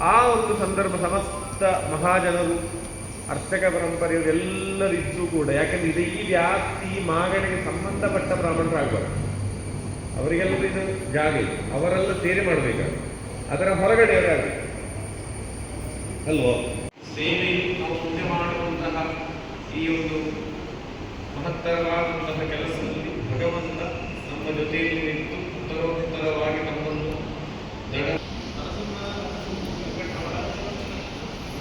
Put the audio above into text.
ಆ ಒಂದು ಸಂದರ್ಭ ಸಮಸ್ತ ಮಹಾಜನರು, ಅರ್ಚಕ ಪರಂಪರೆಯವರೆಲ್ಲರಿದ್ದೂ ಕೂಡ, ಯಾಕಂದ್ರೆ ಇದು ಈ ವ್ಯಾಪ್ತಿ ಮಾಗಣಿಗೆ ಸಂಬಂಧಪಟ್ಟ ಬ್ರಾಹ್ಮಣರಾಗಬಾರ್ದು ಅವರಿಗೆಲ್ಲರೂ ಇದು ಜಾಗ ಇದೆ. ಅವರೆಲ್ಲ ಸೇರಿ ಮಾಡಬೇಕು ಅದರ ಹೊರಗಡೆ ಅವರಾಗಬೇಕು ಅಲ್ವೋ? ಸೇವೆ ನಾವು ಮುಂದೆ ಮಾಡುವಂತಹ ಈ ಒಂದು ಮಹತ್ತರವಾದಂತಹ ಕೆಲಸದಲ್ಲಿ ಭಗವಂತ ನಮ್ಮ ಜೊತೆಯಲ್ಲಿ ನಿಂತು